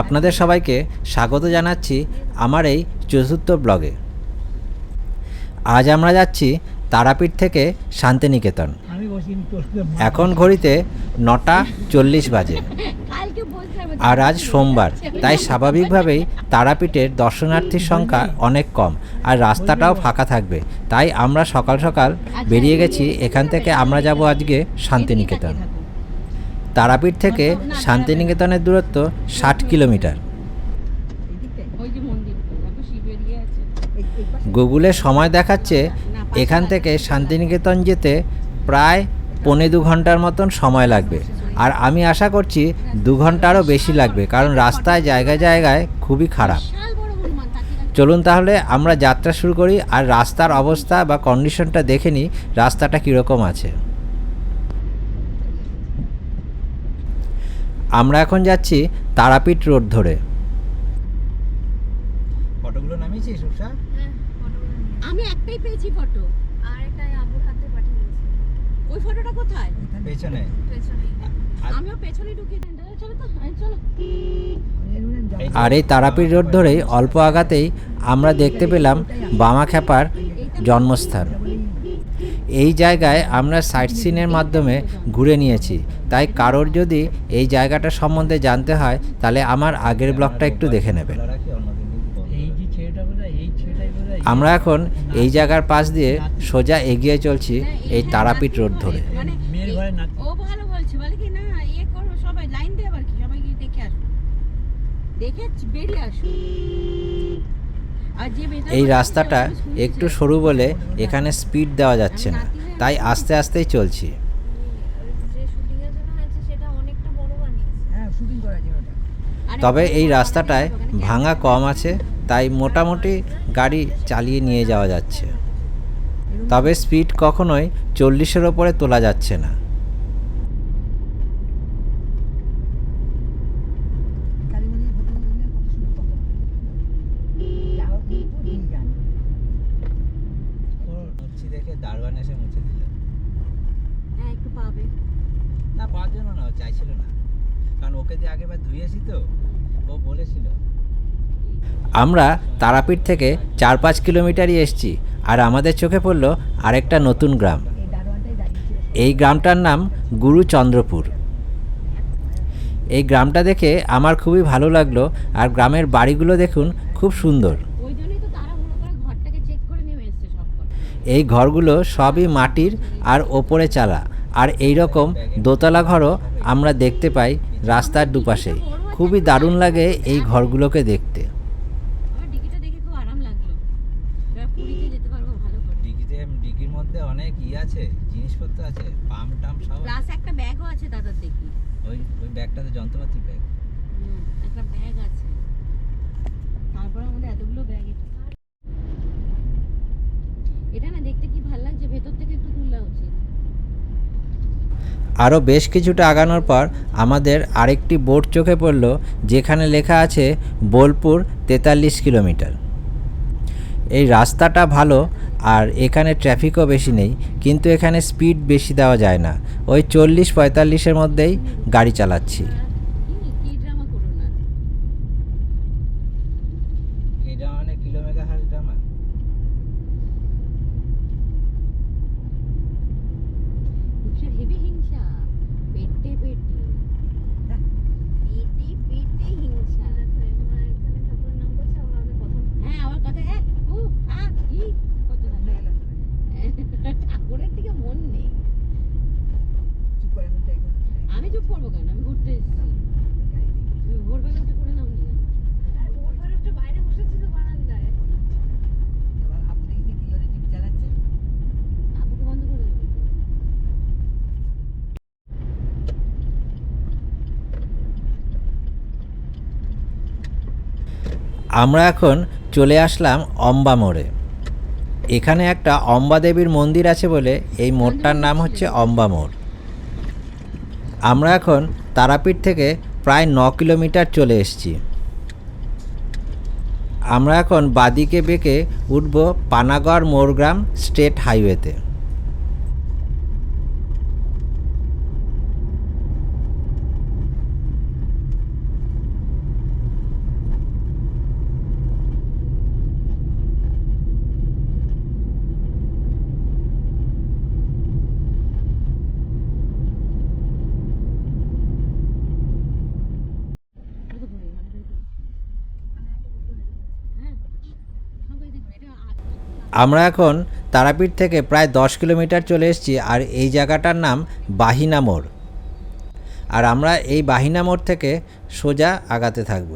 আপনাদের সবাইকে স্বাগত জানাচ্ছি আমার এই চতুর্থ ব্লগে। আজ আমরা যাচ্ছি তারাপীঠ থেকে শান্তিনিকেতন। এখন ঘড়িতে নটা চল্লিশ বাজে। আর আজ সোমবার তাই স্বাভাবিকভাবেই তারাপীঠের দর্শনার্থীর সংখ্যা অনেক কম আর রাস্তাটাও ফাঁকা থাকবে। তাই আমরা সকাল সকাল বেরিয়ে গেছি এখান থেকে আমরা যাব আজকে শান্তিনিকেতন। তারাপীঠ থেকে শান্তিনিকেতনের দূরত্ব ষাট কিলোমিটার। গুগলে সময় দেখাচ্ছে এখান থেকে শান্তিনিকেতন যেতে প্রায় পৌনে দু ঘণ্টার মতন সময় লাগবে। আর আমি আশা করছি দু ঘন্টারও বেশি লাগবে কারণ রাস্তায় জায়গায় জায়গায় খুবই খারাপ। চলুন তাহলে আমরা যাত্রা শুরু করি আর রাস্তার অবস্থা বা কন্ডিশনটা দেখে নিই রাস্তাটা কীরকম আছে। আমরা এখন যাচ্ছি তারাপীঠ রোড ধরে। ফটোগুলো নামিয়েছিস উষা আমি একটাই পেয়েছি ফটো। কোথায়? পেছনে। পেছনে আমিও পেছনে ঢুকিয়ে দিন দাদা চলো তো চলো। আর এই তারাপীঠ রোড ধরেই অল্প আগাতেই আমরা দেখতে পেলাম বামাখ্যাপার জন্মস্থান। এই জায়গায় আমরা সাইট সিনের মাধ্যমে ঘুরে নিয়েছি। তাই কারোর যদি এই জায়গাটা সম্বন্ধে জানতে হয় তাহলে আমার আগের ব্লগটা একটু দেখে নেবেন। আমরা এখন এই জায়গার পাশ দিয়ে সোজা এগিয়ে চলছি এই তারাপীঠ রোড ধরে। মানে ও ভালো বলছে বলে কি না ইয়ে করো সবাই লাইন দিয়ে আবার কি সবাই গিয়ে দেখে আসো। দেখে বেরিয়ে আসো। আর যে মেয়েটা এই রাস্তাটা একটু সরু বলে এখানে স্পিড দেওয়া যাচ্ছে না। তাই আস্তে আস্তেই চলছি। যে শুটিং এর জন্য হয়েছে সেটা অনেকটা বড় বানিয়েছে। আরে তবে এই রাস্তাটায় ভাঙা কম আছে। তাই মোটামুটি গাড়ি চালিয়ে নিয়ে যাওয়া যাচ্ছে। তবে স্পিড কখনোই চল্লিশের ওপরে তোলা যাচ্ছে না। দেখে দারোয়ান এসে মুছে দিল। হ্যাঁ একটু পাবে। না পাওয়ার জন্য না ও চাইছিল না। কারণ ওকে দিয়ে আগেবার ধুয়েছি তো ও বলেছিল। আমরা তারাপীঠ থেকে চার পাঁচ কিলোমিটারই এসছি আর আমাদের চোখে পড়ল আরেকটা নতুন গ্রাম। এই গ্রামটার নাম গুরুচন্দ্রপুর। এই গ্রামটা দেখে আমার খুবই ভালো লাগল আর গ্রামের বাড়িগুলো দেখুন খুব সুন্দর। এই ঘরগুলো সবই মাটির আর ওপরে চালা আর এই রকম দোতলা ঘরও আমরা দেখতে পাই রাস্তার দুপাশেই। খুবই দারুণ লাগে এই ঘরগুলোকে দেখতে আমার ডিকিটা দেখে খুব আরাম লাগল এবার পুরীতে যেতে পারব ভালো করে ডিগিতে ডিগির মধ্যে অনেক ই আছে জিনিসপত্র আছে পাম টাম সব প্লাস একটা ব্যাগও আছে দাদার দেখি ওই ওই ব্যাগটাতে যন্ত্রপাতির ব্যাগ হুম, একটা ব্যাগ আছে তারপর আমাদের এতগুলো ব্যাগ এটা না দেখতে কি ভালো লাগছে ভেতর থেকে একটু তুলা উচিত আরও বেশ কিছুটা আগানোর পর আমাদের আরেকটি বোর্ড চোখে পড়ল, যেখানে লেখা আছে বোলপুর তেতাল্লিশ কিলোমিটার। এই রাস্তাটা ভালো আর এখানে ট্রাফিকও বেশি নেই, কিন্তু এখানে স্পিড বেশি দেওয়া যায় না। ওই চল্লিশ পঁয়তাল্লিশের মধ্যেই গাড়ি চালাচ্ছি কি কি ড্রামা করো না রূপসার হেভি হিংসা পেটে পেটে পেটে পেটে হিংসা মা এখানে ঠাকুরের নাম করছে আমাদের কথা হ্যাঁ আমার কথা হ্যাঁ ও আ ই কত ঠাকুরের দিকে মন নেই আমি চুপ করব কেন? আমি ঘুরতে এসেছি। তুমি ভোরবেলা উঠে করে নাও নি আর ওর ঘরে একটু বাইরে বারান্দায়। আপুকে বন্ধ করে দেবো। আমরা এখন চলে আসলাম অম্বা মোড়ে। এখানে একটা অম্বা দেবীর মন্দির আছে বলে এই মোড়টার নাম হচ্ছে অম্বা মোড়। আমরা এখন তারাপীঠ থেকে প্রায় ন কিলোমিটার চলে এসেছি। আমরা এখন বাদিকে বেঁকে উঠব পানাগড় মোরগ্রাম স্টেট হাইওয়েতে। আমরা এখন তারাপীঠ থেকে প্রায় দশ কিলোমিটার চলে এসেছি আর এই জায়গাটার নাম বাহিনা মোড়। আর আমরা এই বাহিনা মোড় থেকে সোজা আগাতে থাকব।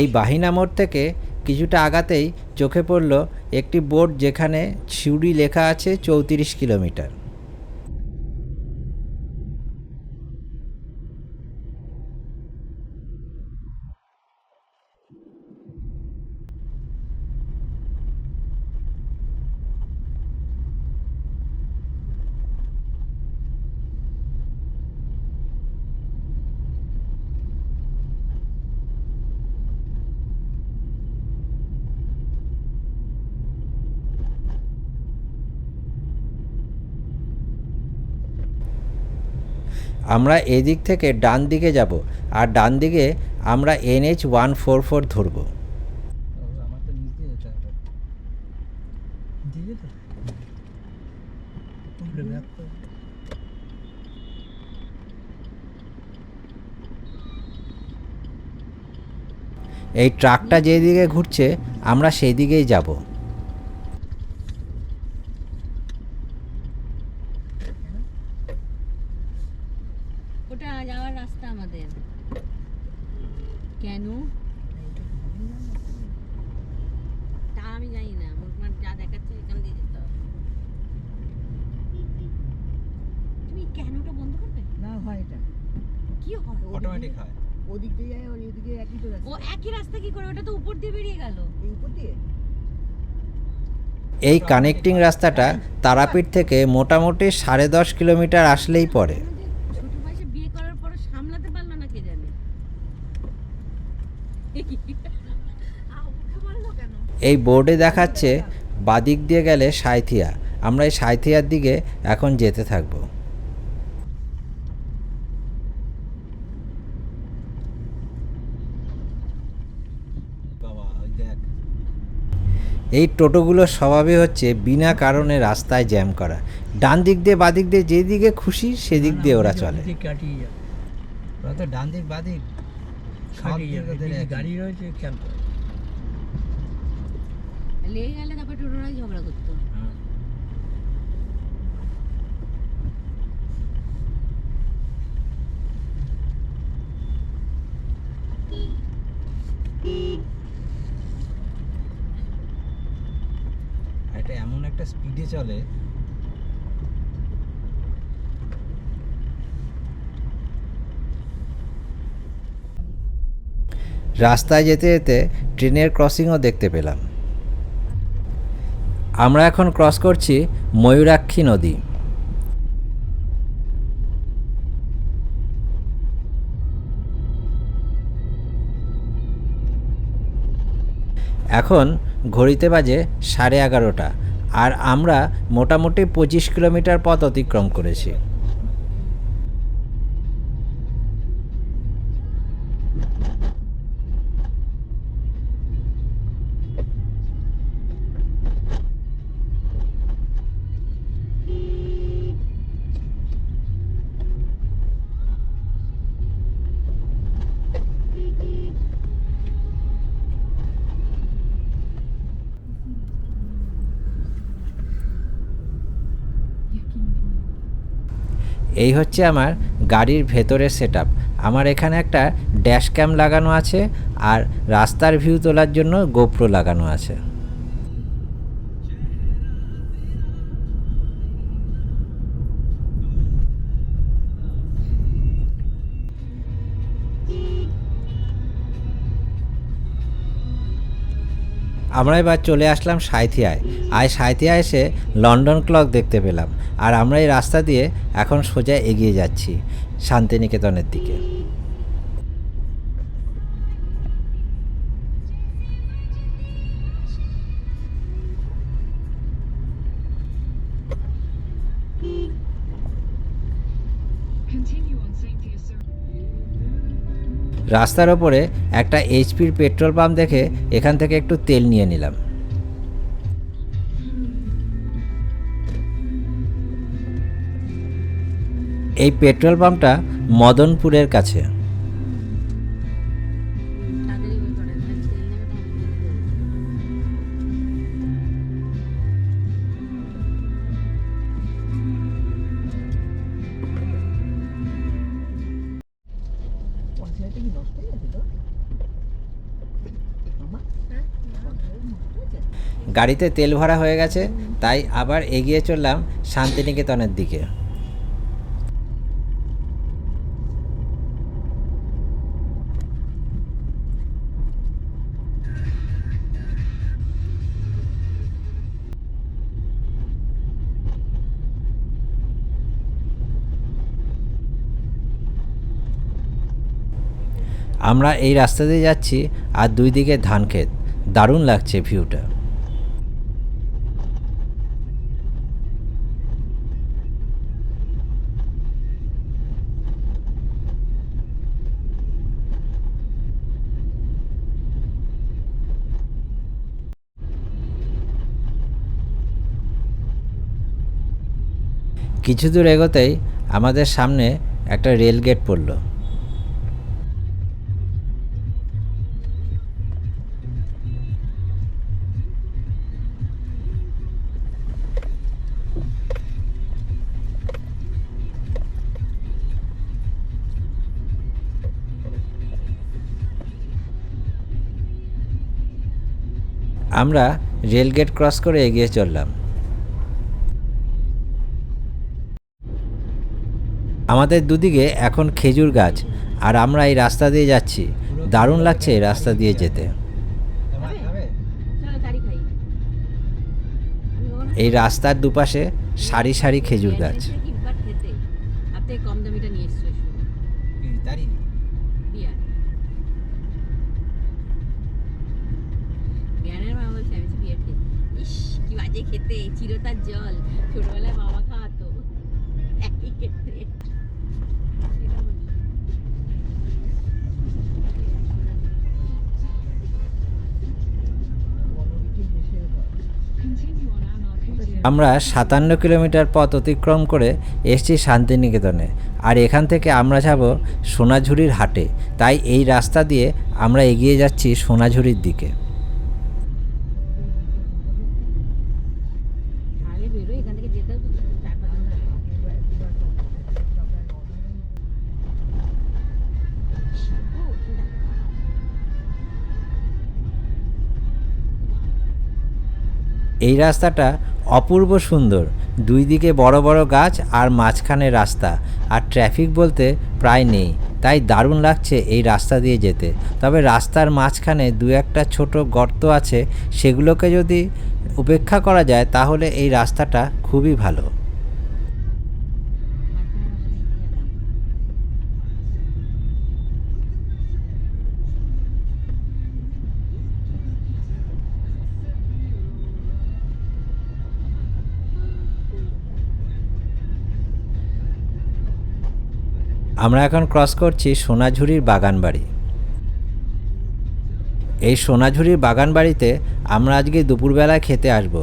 এই বাহিনা মোড় থেকে কিছুটা আগাতেই চোখে পড়ল একটি বোর্ড যেখানে সিউড়ি লেখা আছে চৌত্রিশ কিলোমিটার। আমরা এদিক থেকে ডান দিকে যাব আর ডান দিকে আমরা এনএইচ ওয়ান ফোর ফোর ধরবো। এই ট্রাকটা যেদিকে ঘুরছে, আমরা সেই দিকেই যাব ওটা যাওয়ার রাস্তা আমাদের কেন তা আমি জানি না মোটমাট যা দেখাচ্ছে এখান দিয়ে যেতে হবে তুমি কেনটা বন্ধ করবে? না হয় এটা। কি হয়? অটোমেটিক হয়। ওদিক দিয়ে যায় আর এদিকে একই তো ও একই রাস্তা কি করে? ওটা তো উপর দিয়ে বেরিয়ে গেল। এই উপর দিয়ে? এই কানেক্টিং রাস্তাটা তারাপীঠ থেকে মোটামুটি সাড়ে দশ কিলোমিটার আসলেই পড়ে। ছোট বয়সে বিয়ে করার পর সামলাতে পারল না কে জানে? এই বোর্ডে দেখাচ্ছে বাদিক দিয়ে গেলে সাঁইথিয়া। আমরা এই সাঁইথিয়ার দিকে এখন যেতে থাকব বাবা ওই দেখ এই টোটোগুলোর স্বভাবই হচ্ছে বিনা কারণে রাস্তায় জ্যাম করা। ডান দিক দিয়ে বাদিক দিয়ে যেদিকে খুশি সেদিক দিয়ে ওরা চলে। কাটিয়ে ওরা তো ডান দিক বাদিক সব কাটিয়ে দিক যাবে। ওদের এদিকে একই। গাড়ি রয়েছে খেয়াল করে। লেগে গেলে তারপর টোটোরাই ঝগড়া করতো। হুম। আর এটা এমন একটা স্পিডে চলে। রাস্তায় যেতে যেতে ট্রেনের ক্রসিংও দেখতে পেলাম। আমরা এখন ক্রস করছি ময়ূরাক্ষী নদী। এখন ঘড়িতে বাজে সাড়ে এগারোটা। আর আমরা মোটামুটি পঁচিশ কিলোমিটার পথ অতিক্রম করেছি। এই হচ্ছে আমার গাড়ির ভেতরের সেট আমার এখানে একটা ড্যাশ ক্যাম লাগানো আছে আর রাস্তার ভিউ তোলার জন্য গোপ্রো লাগানো আছে। আমরা এবার চলে আসলাম সাঁইথিয়ায় আর সাঁইথিয়া এসে লন্ডন ক্লক দেখতে পেলাম আর আমরা এই রাস্তা দিয়ে এখন সোজা এগিয়ে যাচ্ছি শান্তিনিকেতনের দিকে Continue on St. Pierce Circle. রাস্তার ওপরে একটা এইচপির পেট্রোল পাম্প দেখে এখান থেকে একটু তেল নিয়ে নিলাম। এই পেট্রোল পাম্পটা মদনপুরের কাছে। গাড়িতে তেল ভরা হয়ে গেছে, তাই আবার এগিয়ে চললাম শান্তিনিকেতনের দিকে। আমরা এই রাস্তা দিয়ে যাচ্ছি আর দুই দিকে ধান ক্ষেত দারুণ লাগছে ভিউটা। কিছু দূর এগোতেই আমাদের সামনে একটা রেল গেট পড়ল। আমরা রেল গেট ক্রস করে এগিয়ে চললাম। আমাদের দুদিকে এখন খেজুর গাছ, আর আমরা এই রাস্তা দিয়ে যাচ্ছি। দারুণ লাগছে এই রাস্তা দিয়ে যেতে। এই রাস্তার দুপাশে সারি সারি খেজুর গাছ। বাজে খেতে চিরতার জল ছোটবেলায় বাবা খাওয়াতো। একই খেতে. আমরা সাতান্ন কিলোমিটার পথ অতিক্রম করে এসছি শান্তিনিকেতনে। আর এখান থেকে আমরা যাব সোনাঝুরির হাটে। তাই এই রাস্তা দিয়ে আমরা এগিয়ে যাচ্ছি সোনাঝুরির দিকে। এই রাস্তাটা অপূর্ব সুন্দর। দুই দিকে বড় বড় গাছ আর মাঝখানে রাস্তা। আর ট্রাফিক বলতে প্রায় নেই, তাই দারুণ লাগছে এই রাস্তা দিয়ে যেতে। তবে রাস্তার মাঝখানে দু একটা ছোট গর্ত আছে, সেগুলোকে যদি উপেক্ষা করা যায়, তাহলে এই রাস্তাটা খুবই ভালো। আমরা এখন ক্রস করছি সোনাঝুরির বাগানবাড়ি। এই সোনাঝুরির বাগানবাড়িতে আমরা আজকে দুপুরবেলায় খেতে আসব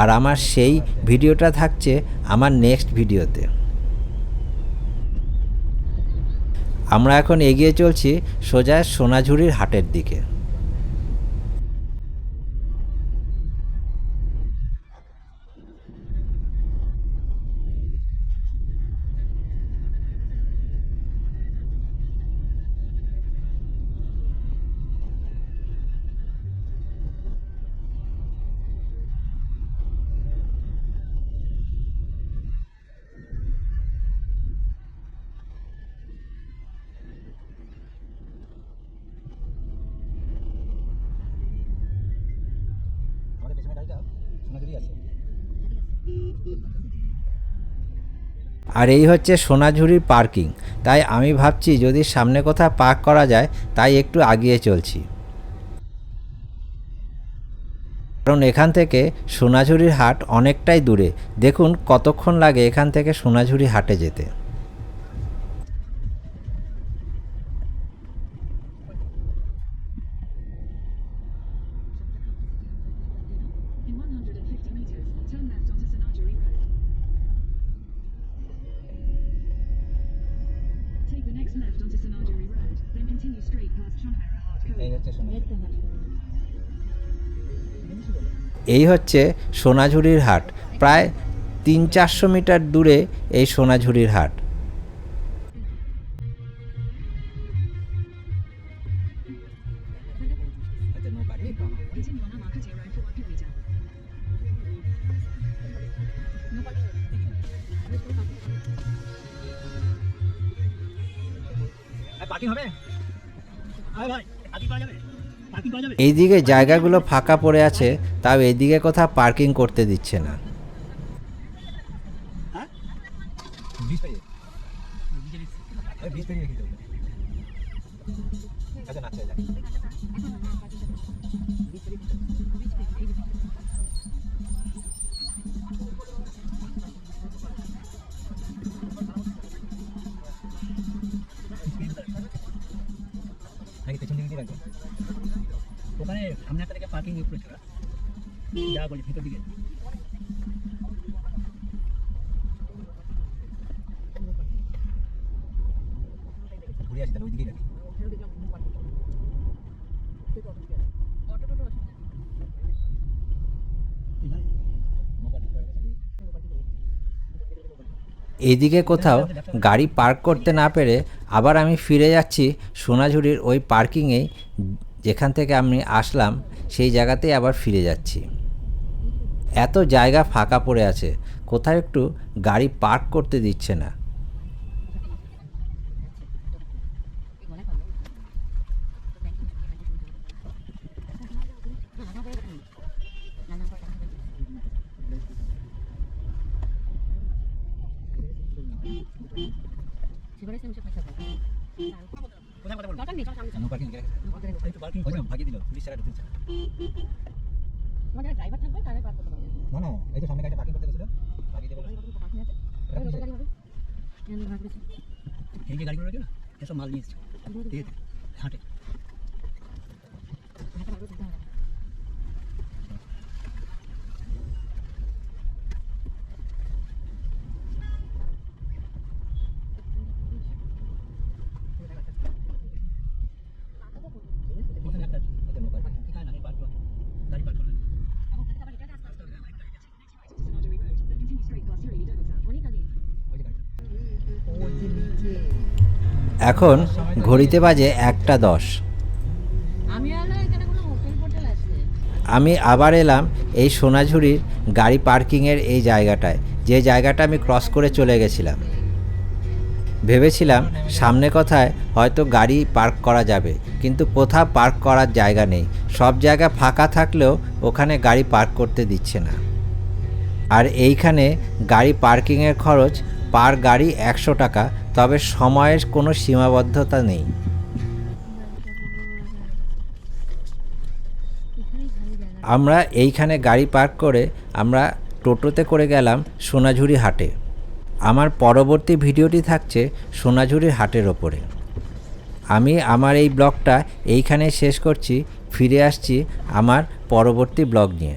আর আমার সেই ভিডিওটা থাকছে আমার নেক্সট ভিডিওতে। আমরা এখন এগিয়ে চলছি সোজা সোনাঝুরির হাটের দিকে। আর এই হচ্ছে সোনাঝুরির পার্কিং। তাই আমি ভাবছি যদি সামনে কোথাও পার্ক করা যায়, তাই একটু আগিয়ে চলছি। কারণ এখান থেকে সোনাঝুরির হাট অনেকটাই দূরে। দেখুন কতক্ষণ লাগে এখান থেকে সোনাঝুরি হাটে যেতে। এই হচ্ছে সোনাঝুরির হাট। প্রায় তিন চারশো মিটার দূরে এই সোনাঝুরির হাট। হয়তো no parking Continue on Amakati Road for 1 kilometer. Parking হবে? আরে ভাই পার্কিং পাওয়া যাবে? পার্কিং পাওয়া যাবে? এইদিকে জায়গাগুলো ফাঁকা পড়ে আছে। তাও এইদিকে কোথাও পার্কিং করতে দিচ্ছে না। রাখব ওখানে সামনে একটা থেকে পার্কিং উপরে ছিল। যা বলি দিকে ঘুরে আসি তাহলে ওই দিকেই। এইদিকে কোথাও গাড়ি পার্ক করতে না পেরে আবার আমি ফিরে যাচ্ছি সোনাঝুরির ওই পার্কিংয়েই, যেখান থেকে আমি আসলাম, সেই জায়গাতেই আবার ফিরে যাচ্ছি এত জায়গা ফাঁকা পড়ে আছে কোথায় একটু গাড়ি পার্ক করতে দিচ্ছে না। পার্কিং পার্কিং ভাগিয়ে দিল পুলিশ ছাড়া ঢুকছে ড্রাইভার থাকবে তাহলে পার করতে পারবে। না না এই তো সামনে গাড়িটা পার্কিং করতে গেছিল ভাগিয়ে দেবো এই যে গাড়িগুলো রয়েছে না এসব মাল নিয়ে এসছে। হাটে ওখানে একটা আছে। ওই তো নো পার্কিং এখানে গাড়ি পার্ক করো গাড়ি পার্ক করো Sonadari Road, then continue straight past Surrey Donaldson. ওই যে গাড়িটা ওই যে নিচে এখন ঘড়িতে বাজে একটা দশ। আমি আবার এলাম এই সোনাঝুরির গাড়ি পার্কিংয়ের এই জায়গাটায়, যে জায়গাটা আমি ক্রস করে চলে গেছিলাম। ভেবেছিলাম সামনে কথায় হয়তো গাড়ি পার্ক করা যাবে, কিন্তু কোথাও পার্ক করার জায়গা নেই। সব জায়গা ফাঁকা থাকলেও ওখানে গাড়ি পার্ক করতে দিচ্ছে না। আর এইখানে গাড়ি পার্কিংয়ের খরচ পার গাড়ি একশো টাকা তবে সময়ের কোনো সীমাবদ্ধতা নেই। আমরা এইখানে গাড়ি পার্ক করে আমরা টোটোতে করে গেলাম সোনাঝুরি হাটে। আমার পরবর্তী ভিডিওটি থাকছে সোনাঝুরির হাটের ওপরে। আমি আমার এই ব্লগটা এইখানে শেষ করছি, ফিরে আসছি আমার পরবর্তী ব্লগ নিয়ে।